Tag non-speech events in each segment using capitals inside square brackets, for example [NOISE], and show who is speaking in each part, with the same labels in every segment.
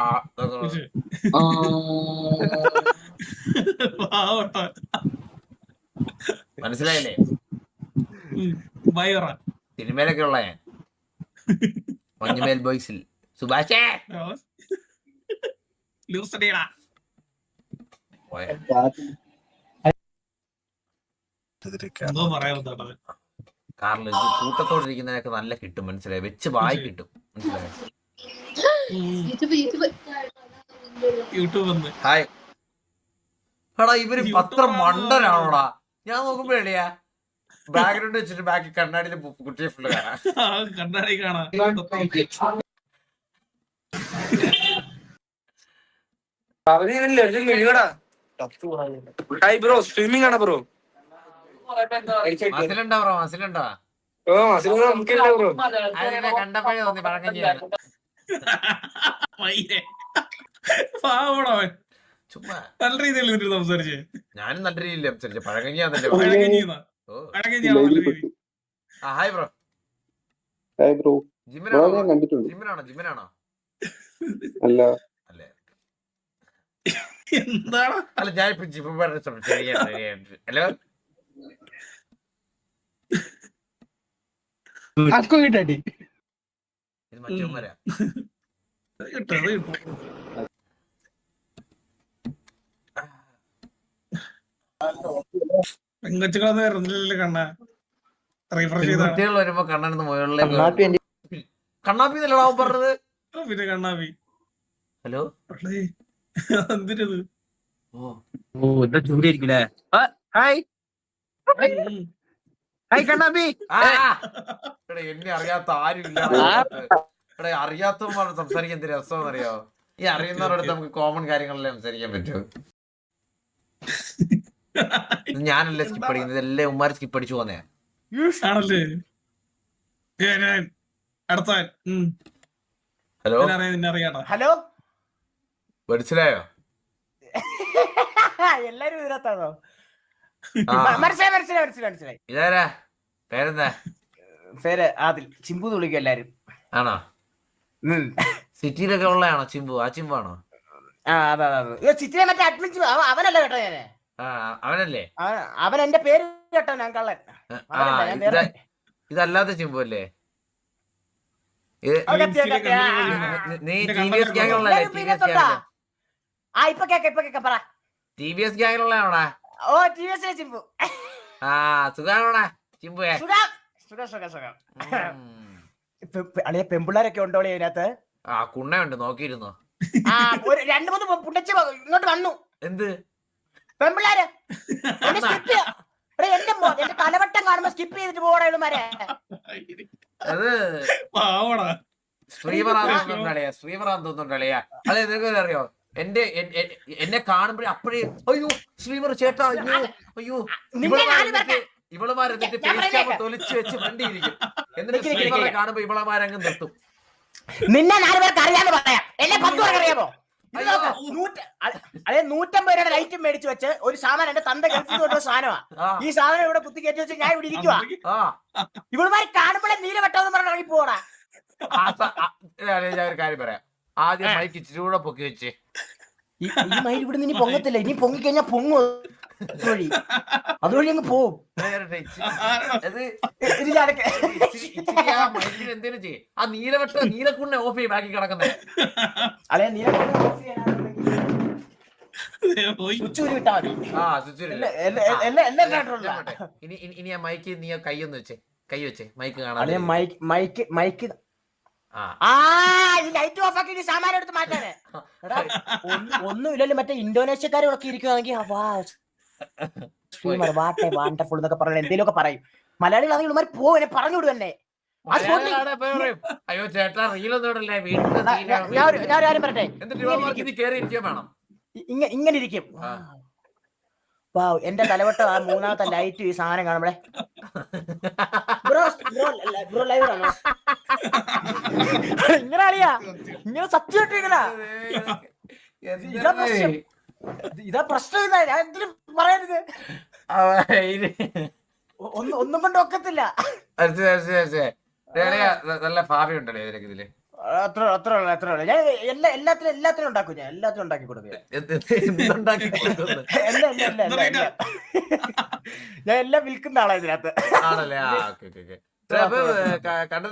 Speaker 1: [LAUGHS] മനസ്സിലായില്ലേ?
Speaker 2: ബൈറ
Speaker 1: സിനിമയിലൊക്കെ ഉള്ള ഞാൻ മഞ്ഞുമേൽ ബോയ്സിൽ. സുഭാഷേ! കാറിൽ കൂട്ടത്തോടെ ഇരിക്കുന്നതിനൊക്കെ നല്ല കിട്ടും മനസ്സിലായി? വെച്ച് വായി കിട്ടും മനസ്സിലായി?
Speaker 3: YouTube
Speaker 1: hi. എടാ
Speaker 2: ഇവർ
Speaker 1: പത്ര? മണ്ടനാണോടാ? ഞാൻ നോക്കുമ്പോ എളിയാ. ബാക്ക്ഗ്രൗണ്ട് വെച്ചിട്ട് ബാക്കി കണ്ണാടിയിൽ കുട്ടിയെ ഫുള്ള് കാണാം.
Speaker 2: കണ്ണാടി കാണാം.
Speaker 4: ബ്രോ സ്ട്രീമിംഗ് ആണ് ബ്രോ
Speaker 1: മസിലുണ്ടോ ബ്രോ മസിലുണ്ടോ?
Speaker 4: ഓ അസിൽ നമുക്കില്ല ബ്രോ
Speaker 1: അതിനെ കണ്ടപ്പോഴേ തോന്നി പഴങ്കഞ്ഞിയാണ് [LAUGHS]
Speaker 2: മയിലേ പാവടവൻ
Speaker 1: ചുമ്മാ.
Speaker 2: നല്ല രീതിയിൽ നിന്നിട്ട് സംസാരിച്ചേ?
Speaker 1: ഞാനും നല്ല രീതിയിൽ സംസാരിച്ചു.
Speaker 2: പഴകഞ്ഞിയാണ്
Speaker 1: ആ ഹായ് ബ്രോ
Speaker 5: ഹായ് ബ്രോ
Speaker 1: ജിമ്മിനാണോ
Speaker 5: ഞാൻ കണ്ടിട്ടുണ്ട്.
Speaker 1: ജിമ്മിനാണോ? ജിമ്മിനാണോ?
Speaker 5: അല്ല.
Speaker 1: അല്ലേ.
Speaker 2: എന്താണ്
Speaker 1: അല്ല ഞാൻ ഇപ്പൊ ജിമ്മ് പറഞ്ഞ സംസാരിക്കാൻ ഹലോ?
Speaker 4: ആർക്കോ കിട്ടാടി
Speaker 1: ഇത്
Speaker 2: അത് കിട്ടും പെങ്കൊച്ചുകളൊന്നും വരുന്നില്ലല്ലോ കണ്ണ. റീഫ്രഷ്
Speaker 1: കുട്ടികൾ വരുമ്പോ കണ്ണനെന്ന് മുകളിലേക്ക് കണ്ണാപ്പി എന്നല്ലടാ അവൻ പറഞ്ഞത്?
Speaker 2: പിന്നെ കണ്ണാപ്പി.
Speaker 1: ഹലോ?
Speaker 2: എന്തിനത്
Speaker 1: ഓ.
Speaker 4: എന്താ ചൂടായിരിക്കില്ലേ ഹായ്. ഹായ് കണ്ണാപ്പി.
Speaker 1: ആ! എടാ എന്നെ അറിയാത്ത ആരും ഇല്ല എടാ അറിയാത്തവന്മാർ സംസാരിക്കാൻ എന്ത് രസം അറിയോ ഈ അറിയുന്നവരോട് നമുക്ക് കോമൺ കാര്യങ്ങളെല്ലാം സംസാരിക്കാൻ പറ്റുമോ ഞാനല്ലേ സ്കിപ്പ് അടിക്കുന്നത്? എല്ലാം ഉമ്മാർ സ്കിപ്പ് അടിച്ചു പോന്നേ
Speaker 2: ആണല്ലേ? അടുത്തവൻ.
Speaker 1: ഹലോ?
Speaker 6: ഹലോ?
Speaker 1: മനസ്സിലായോ? [LAUGHS]
Speaker 6: എല്ലാരും ഇതിനകത്താണോ? മനസ്സിലായി മനസ്സിലായി മനസ്സിലായി.
Speaker 1: ഇതാരാ? പേരെന്താ?
Speaker 6: പേര് ആദിൽ ചിമ്പു എന്ന് വിളിക്കും എല്ലാരും.
Speaker 1: ആണോ?
Speaker 6: ഉം.
Speaker 1: സിറ്റിയിലൊക്കെ ഉള്ളതാണോ ചിമ്പു? ആ ചിമ്പു ആണോ
Speaker 6: ആ അതാ അതാ അതാ. ഇത് ചിറ്റിനെ മറ്റേ അഡ്മിൻ ചിമ്പു, അവ- അവനല്ല കേട്ടോ ഞാൻ?
Speaker 1: ആ അവനല്ലേ?
Speaker 6: അവൻ- എന്റെ പേര് കേട്ടോ ഞാൻ കള്ളൻ.
Speaker 1: ഇതല്ലാത്ത ചിമ്പു അല്ലേ. നീ ടി ബി എസ്
Speaker 2: കണ്ടന്റ്
Speaker 1: ഗ്യാങ്ങിലുള്ളല്ലേ
Speaker 6: എല്ലാരും
Speaker 1: ടി ബി എസ് ഗ്യാങ്ങിലുള്ള
Speaker 6: ആ ഇപ്പൊ കേക്ക ഇപ്പൊ കേക്ക പറ.
Speaker 1: ടി ബി എസ് ഗ്യാങ്ങിലുള്ളതാണോടാ
Speaker 6: ഓ ടി വി എസ് ചിമ്പു.
Speaker 1: ആ സുഖാണോടാ ചിമ്പുവേ?
Speaker 6: സുഖം. സുഖം സുഖം സുഖം. അളിയ പെമ്പിള്ളേരൊക്കെ ഉണ്ടോ അതിനകത്ത്
Speaker 1: ആ കുണ്ണയുണ്ട് നോക്കിയിരുന്നു?
Speaker 6: ആ ഒരു രണ്ട് മൂന്ന് പുണ്ടച്ച ഇങ്ങോട്ട് വന്നു.
Speaker 1: എന്ത്?
Speaker 6: പെമ്പിള്ളാര് എന്റെ തലവട്ടം കാണുമ്പോ സ്കിപ്പ് ചെയ്തിട്ട്
Speaker 1: അത് ശ്രീവറാന്ന് തോന്നുന്നുണ്ടളിയാ അതെ നിനക്ക് അറിയോ? എന്റെ എന്നെ കാണുമ്പോഴേ അപ്പഴേ അയ്യോ ശ്രീവർ ചേട്ടാ അയ്യോ അയ്യോ.
Speaker 6: നിന്നെ
Speaker 1: എന്നിട്ട്
Speaker 6: പറഞ്ഞേക്കാം.
Speaker 1: തൊലിച്ച് വെച്ച് വണ്ടിയിരിക്കും എന്നിട്ട്. കാണുമ്പോ ഇവളമാരങ്ങ് നിർത്തും.
Speaker 6: നിന്നെ നാല് പേർക്ക് അറിയാന്ന് പറയാം. എന്നെ പത്ത് പേർക്ക് അറിയാമോ? അതെ നൂറ്റമ്പത് രൂപയുടെ ലൈറ്റ് മേടിച്ചു വെച്ച് ഒരു സാധനം എന്റെ തന്ത ഗൾഫിൽ കൊണ്ടുള്ള സാധനമാ. ഈ സാധനം ഇവിടെ കുത്തി കയറ്റി വെച്ച് ഞാൻ ഇവിടെ ഇരിക്കുവാ.
Speaker 1: ആ
Speaker 6: ഇവളുമാര് കാണുമ്പോഴേ നീല വെട്ടമെന്ന് പറഞ്ഞ് ഇറങ്ങി പോടാ
Speaker 1: ആ ഞാൻ ഒരു കാര്യം പറയാം. ആദ്യം മൈക്ക് ഇച്ചിരി കൂടെ പൊക്കി വെച്ച്.
Speaker 6: ഈ മയിൽ ഇവിടെ ഇനി പൊങ്ങത്തില്ല. ഇനി പൊങ്ങിക്കഴിഞ്ഞാൽ പൊങ്ങും അതുവഴി. [LAUGHS] അതുവഴി അങ്ങ് പോവും.
Speaker 1: എന്തേലും ചെയ്യ്. ആ നീലവട്ട [LAUGHS] നീലക്കുണ്ണെ ഓഫ് ചെയ്യും ബാക്കി കിടക്കുന്നത്
Speaker 6: അല്ലെ നീലക്കുണ്ണ ഓഫ്.
Speaker 1: ഇനി ഇനി- ഇനി ആ മൈക്ക് നീ കൈ ഒന്ന് വെച്ചേ. കൈ വെച്ചേ. മൈക്ക് കാണാതെ
Speaker 6: മൈക്ക് മൈക്ക് മൈക്ക്.
Speaker 1: ആ.
Speaker 6: ആ ഈ ലൈറ്റ് ഓഫ് ആക്കി സാമാനം എടുത്ത് മാറ്റാനേ. [LAUGHS] എടാ ഒന്ന് ഇല്ലല്ലോ മറ്റേ ഇന്തോനേഷ്യക്കാരൊക്കെ ഇരിക്കുവാണെങ്കിൽ സ്ട്രീമർ വാട്ടെ വാണ്ടർഫുൾ എന്നൊക്കെ പറഞ്ഞ എന്തെങ്കിലുമൊക്കെ പറയും. മലയാളികളാണെങ്കിൽ ഇവന്മാർ പോവനെ പറഞ്ഞു വിടും എന്നെ
Speaker 1: അയ്യോ ചേട്ടാ റീലൊന്നും
Speaker 6: ഞാൻ- കാര്യം പറയട്ടെ? ഇങ്ങനെ ഇരിക്കും. വാ എന്റെ തലവട്ട ആ മൂന്നാമത്തെ ലൈറ്റ് ഈ സാധനം കാണുമ്പളെ ബ്രോ ബ്രോ ബ്രോ ലൈവ് ആണോ? ഇങ്ങനെ അറിയാ ഇങ്ങനെ സത്യമായിട്ട് ഇങ്ങനെ ഇതാ പ്രശ്നം. ഇത് ഞാൻ എന്തിനും പറയരുത്. ഒന്നും ഒന്നും കൊണ്ട് ഒക്കത്തില്ല.
Speaker 1: നല്ല ഭാവി ഉണ്ടല്ലേ ഇതിലേക്ക് ഇതിൽ?
Speaker 6: അത്ര അത്ര അത്ര ഉള്ളു. ഞാൻ എല്ലാ എല്ലാത്തിനും എല്ലാത്തിനും ഉണ്ടാക്കും ഞാൻ. എല്ലാത്തിനും ഉണ്ടാക്കി കൊടുക്കും ഞാൻ. എല്ലാം വിൽക്കുന്ന ആളാ ഇതിനകത്ത്.
Speaker 1: ആണല്ലേ?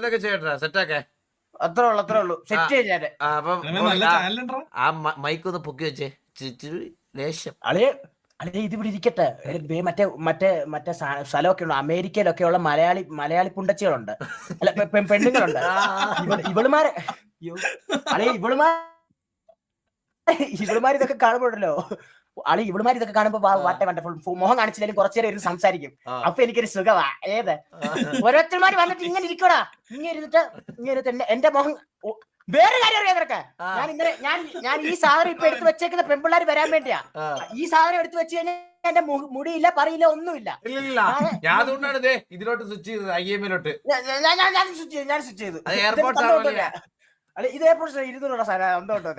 Speaker 1: ഒക്കെ ചെയ്യട്ടെ? സെറ്റാക്കെ?
Speaker 6: അത്ര ഉള്ളു അത്ര ഉള്ളു. സെറ്റ്
Speaker 2: ചെയ്യാൻ
Speaker 1: ആ- ആ മൈക്ക് ഒന്ന് പൊക്കി വെച്ചേ. ലേശം
Speaker 6: അളിയെ അല്ലെ ഇത് ഇവിടെ ഇരിക്കട്ടെ. മറ്റേ മറ്റേ മറ്റേ സ്ഥലമൊക്കെ ഉണ്ട് അമേരിക്കയിലൊക്കെ ഉള്ള മലയാളി മലയാളി പുണ്ടച്ചികളുണ്ട്. അല്ല പെണ്ണുങ്ങളുണ്ട്. ഇവൾ ഇവളുമാരെ അല്ലെ ഇവളുമാ ഇവളുമാർ ഇവളുമാർ ഇതൊക്കെ കാണുമ്പോഴല്ലോ. അളി ഇവളുമാർ ഇതൊക്കെ കാണുമ്പോ വാട്ടെ വണ്ടർഫുൾ. മോഹം കാണിച്ചില്ലെങ്കിലും കുറച്ചു നേരം ഇരുന്ന് സംസാരിക്കും. അപ്പൊ എനിക്കൊരു സുഖമാ ഏത്? ഓരോരുത്തർമാര് വന്നിട്ട് ഇങ്ങനെ ഇരിക്കടാ. ഇങ്ങനെ ഇരുന്നിട്ട് ഇങ്ങനെ ഇരുന്നിട്ട് എന്റെ ഓ, വേറെ കാര്യം അറിയാം നിനക്ക്. ഞാൻ ഇങ്ങനെ ഞാൻ ഞാൻ ഈ സാധനം ഇപ്പൊ എടുത്തു വെച്ചേക്കുന്ന പെൺപിള്ളേർ വരാൻ വേണ്ടിയാ. ഈ സാധനം എടുത്തു വെച്ച് കഴിഞ്ഞാൽ എന്റെ മുടിയില്ല പറയില്ല ഒന്നുമില്ല.
Speaker 1: ഇല്ല ഞാൻ അതുകൊണ്ടാണ് ദേ ഇതിലോട്ട് സ്വിച്ച് ചെയ്തത് ഐ എമ്മിലോട്ട്
Speaker 6: ഞാൻ- ഞാൻ- സ്വിച്ച് ചെയ്തു ഞാൻ സ്വിച്ച് ചെയ്തു. ഇത്. അല്ല ഇത് എയർപോർട്ട് ഇരുന്നൂറ് രൂപ സാധനം എന്തോട്ടോ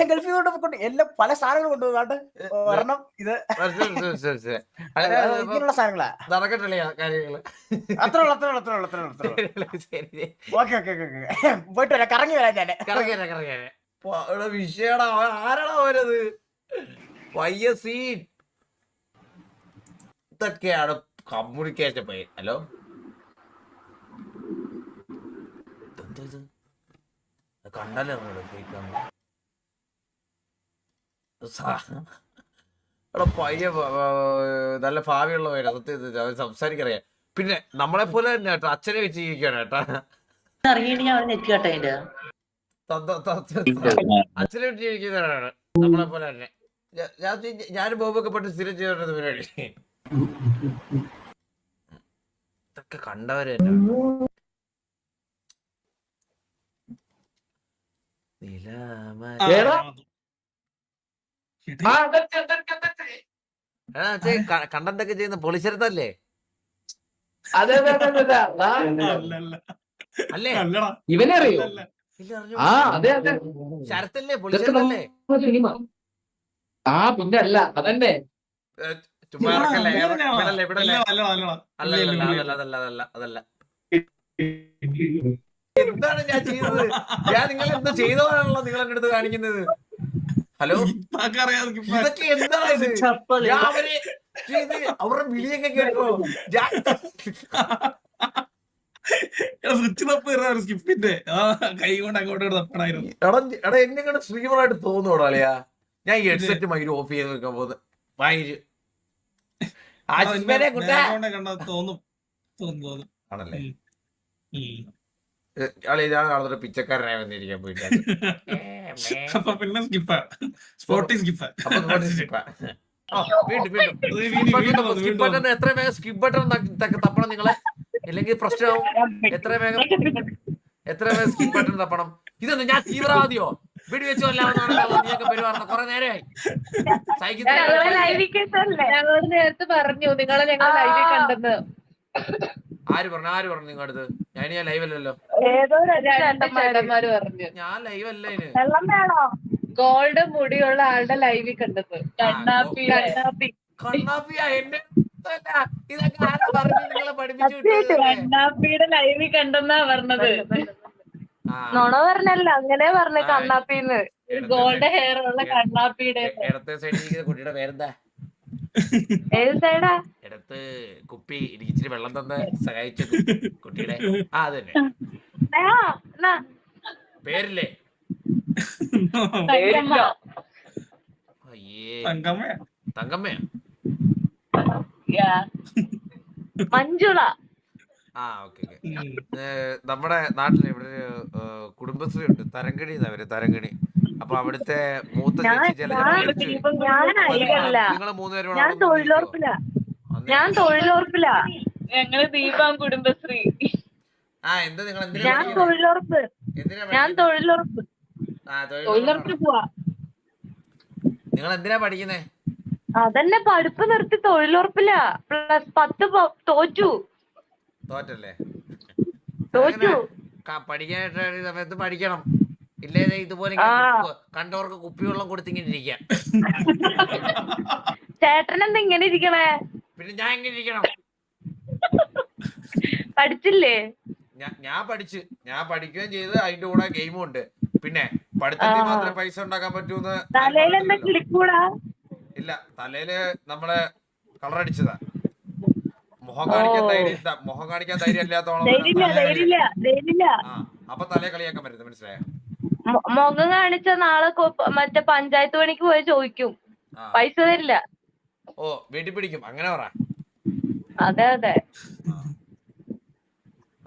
Speaker 6: അച്ഛൻ ഗൾഫിൽ കൊണ്ട് കൊണ്ട് എല്ലാം പല സാധനങ്ങളും കൊണ്ടുപോകാണ്ട് ഒരെണ്ണം ഇത്. ഇങ്ങനെയുള്ള സാധനങ്ങളാ. അത്ര ഉള്ളു അത്ര ഉള്ളു അത്ര ഉള്ളു അത്ര ഉള്ളു അത്ര ഉള്ളു.
Speaker 1: ശരി
Speaker 6: ഓക്കെ ഓക്കെ ഓക്കെ ഓക്കെ. പോയിട്ട് വരാം കറങ്ങി വരാം ഞാൻ
Speaker 1: കറങ്ങിയാ കറങ്ങിയാ വിഷയടാ അവൻ ആരാടാ അവരത് പയ്യ സീൻ. ഇതൊക്കെയാണ് കമ്മ്യൂണിക്കേഷൻ പയ്യൻ ഹലോ? കണ്ടല്ലേ നമ്മൾ കേൾക്കാന്ന് എടാ പയ്യ നല്ല ഭാവിയുള്ള പേര് സത്യം സംസാരിക്കറിയാം. പിന്നെ നമ്മളെ പോലെ തന്നെ കേട്ടോ അച്ഛനെ വെച്ച് ജീവിക്കാണ് കേട്ടാ അച്ഛനെ വെച്ച് ജീവിക്കുന്നവരാണ് നമ്മളെ പോലെ തന്നെ. ഞാൻ ഞാൻ ബോബൊക്കെ പെട്ട് സ്ഥിരം ചെയ്യുന്നത് പരിപാടി ഇതൊക്കെ കണ്ടവര് തന്നെ. നിലാമ-
Speaker 2: ആ,
Speaker 4: ആ, അതൊക്കെ, അതൊക്കെ, അതൊക്കെ.
Speaker 1: എടാ, മറ്റേ ക- കണ്ടന്റൊക്കെ ചെയ്യുന്ന? പൊളിച്ചെടുത്തല്ലേ
Speaker 4: അതെ
Speaker 2: അല്ല,
Speaker 4: ഇവനെ അറിയോ. ആ അതെ അതെ.
Speaker 1: ശരത്തല്ലേ? പൊളിച്ചെടുത്തല്ലേ
Speaker 4: സിനിമ. ആ പിന്നെ അല്ല അതന്നെ.
Speaker 1: എന്താണ് ഞാൻ ചെയ്തത്? ഞാൻ നിങ്ങൾ എന്താ ചെയ്തതാണല്ലോ നിങ്ങൾ എന്റെ അടുത്ത് കാണിക്കുന്നത്? ഹലോ. ഇതൊക്കെ എന്താണ് അവരുടെ വിളിയൊക്കെ കേട്ടോ
Speaker 2: സ്കിപ്പിന്റെ. കൈ കൊണ്ട് അങ്ങോട്ട് തപ്പണായിരുന്നു.
Speaker 1: എടാ എടാ എന്നെ കണ്ട് സ്ട്രീമറായിട്ട് തോന്നുന്നു അളിയാ. ഞാൻ ഈ ഹെഡ്സെറ്റ് മയിര് ഓഫ് ചെയ്ത് വെക്കാൻ പോകുന്നത്
Speaker 2: കണ്ടാ തോന്നും. തോന്നും തോന്നും.
Speaker 1: ആണല്ലേ? ഞാൻ പിച്ചക്കാരനായി വന്നിരിക്കാൻ പോയിട്ട് [LAUGHS]
Speaker 2: അപ്പൊ പിന്നെ സ്കിപ്പാ. സ്പോട്ടി സ്കിപ്പാ.
Speaker 1: എത്ര വേഗം സ്കിപ്പ് ബട്ടൺ തപ്പണം നിങ്ങളെ? ഇല്ലെങ്കിൽ പ്രശ്നമാവും. എത്ര വേഗം എത്ര വേഗം സ്കിപ്പ് ബട്ടൺ തപ്പണം? ഇതൊന്നും ഞാൻ തീവ്രവാദിയോ? വീട് വെച്ചു നീയൊക്കെ പെരുമാറുന്ന കുറെ നേരമായി. സഹിക്കുന്ന
Speaker 3: പറഞ്ഞു. നിങ്ങളെ ഞങ്ങൾ ലൈവിൽ കണ്ടെന്ന്.
Speaker 1: ആര് പറഞ്ഞു? ആര് പറഞ്ഞു നിങ്ങളുടെ അടുത്ത് ഞാൻ ഞാൻ ലൈവ് അല്ലല്ലോ.
Speaker 3: ഏതോ രണ്ട് ചേട്ടന്മാര് പറഞ്ഞു.
Speaker 1: ഞാൻ ലൈവ് അല്ല ഇതിന്
Speaker 3: വെള്ളം വേണോ? ഗോൾഡ് മുടിയുള്ള ആളുടെ ലൈവിൽ കണ്ടത്. കണ്ണാപ്പി കണ്ണാപ്പി.
Speaker 1: കണ്ണാപ്പിയാ എന്നെ അല്ല, ഇതൊക്കെ ആരാ പറഞ്ഞു നിങ്ങളെ പഠിപ്പിച്ചു വിട്ടത്
Speaker 3: കണ്ണാപ്പിയുടെ ലൈവിൽ കണ്ടെന്നാ പറഞ്ഞത്.
Speaker 1: ആ,
Speaker 3: നുണ പറഞ്ഞല്ല അങ്ങനെ പറഞ്ഞ കണ്ണാപ്പിന്ന്. ഗോൾഡ് ഹെയർ ഉള്ള കണ്ണാപ്പിയുടെ.
Speaker 1: ഇടത്തെ സൈഡിൽ കുട്ടിയുടെ പേരെന്താ?
Speaker 3: ഏത് സൈഡാ
Speaker 1: ഇടത്ത് കുപ്പി ഇച്ചിരി വെള്ളം തന്ന് സഹായിച്ച കുട്ടിയുടെ. ആ അത് തന്നെ. പേരില്ലേ. അയ്യേ.
Speaker 2: തങ്കമ്മ.
Speaker 1: തങ്കമ്മയാ.
Speaker 3: മഞ്ജുള.
Speaker 1: ആ ഓക്കെ. നമ്മുടെ നാട്ടിൽ ഇവിടെ കുടുംബശ്രീ ഉണ്ട്. തരങ്കണി എന്നാ അവർ തരങ്കണി അപ്പൊ അവിടുത്തെ മൂത്ത
Speaker 3: ഞാൻ
Speaker 1: ചില
Speaker 3: ഞാൻ ഞാൻ അയലല്ല ഞാൻ തൊഴിലുറപ്പില്ല ഞാൻ തൊഴിലുറപ്പില്ല ഞങ്ങൾ ദീപം കുടുംബശ്രീ.
Speaker 1: ആ എന്താ നിങ്ങൾ എന്തിനാ
Speaker 3: ഞാൻ? തൊഴിലുറപ്പ്.
Speaker 1: എന്തിനാ
Speaker 3: ഞാൻ? തൊഴിലുറപ്പ്.
Speaker 1: ആ,
Speaker 3: തൊഴിലുറപ്പിന് പോവാ.
Speaker 1: നിങ്ങൾ എന്തിനാ പഠിക്കുന്നേ?
Speaker 3: അതന്നെ പഠിപ്പ് നിർത്തി തൊഴിലുറപ്പില്ല പ്ലസ് പത്ത് തോറ്റു.
Speaker 1: തോറ്റല്ലേ?
Speaker 3: തോറ്റു.
Speaker 1: പഠിക്കാനായിട്ട് സമയത്ത് പഠിക്കണം. ഇല്ലേ ഇതുപോലെ. ഇങ്ങനെ കണ്ടവർക്ക് കുപ്പിവെള്ളം കൊടുത്തിങ്ങനെ
Speaker 3: ചേട്ടൻ എന്താ ഇങ്ങനെ ഇരിക്കണേ?
Speaker 1: പിന്നെ ഞാൻ എങ്ങനെ ഇരിക്കണം?
Speaker 3: പഠിച്ചില്ലേ?
Speaker 1: ഞാൻ പഠിച്ച്. ഞാൻ പഠിക്കുകയും ചെയ്ത് അതിന്റെ കൂടെ ഗെയിമും ഉണ്ട് പിന്നെ പഠിത്തത്തിൽ. മാത്രമേ പൈസ ഉണ്ടാക്കാൻ പറ്റൂന്ന് ഇല്ല തലയിൽ നമ്മളെ കളറടിച്ചതാ. മുഖം കാണിക്കാൻ. ധൈര്യം. മുഖം കാണിക്കാൻ ധൈര്യം ഇല്ലാത്തോളം അപ്പൊ തലേ കളിയാക്കാൻ പറ്റുന്നത് മനസ്സിലായോ?
Speaker 3: മുഖം കാണിച്ച നാളെ മറ്റേ പഞ്ചായത്ത് പണിക്ക് പോയി ചോദിക്കും. പൈസ തരില്ല.
Speaker 1: ഓ വീട്ടിൽ പിടിക്കും. അങ്ങനെ പറ.
Speaker 3: അതെ അതെ.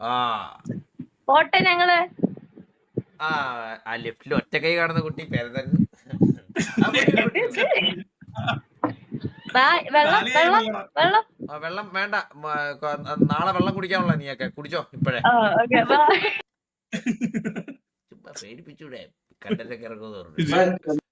Speaker 1: ആ.
Speaker 3: പോട്ടെ ഞങ്ങൾ.
Speaker 1: ആ ലിഫ്റ്റിൽ കൈ കാണുന്ന കുട്ടി പേരതൻ.
Speaker 3: ദാ, വെള്ളം
Speaker 1: വേണ്ട. നാളെ വെള്ളം കുടിക്കാനുള്ള നീയൊക്കെ. കുടിച്ചോ ഇപ്പഴേ. [LAUGHS] പേടിപ്പിച്ചൂടെ? കണ്ടല്ലേ ഇറങ്ങുമെന്ന്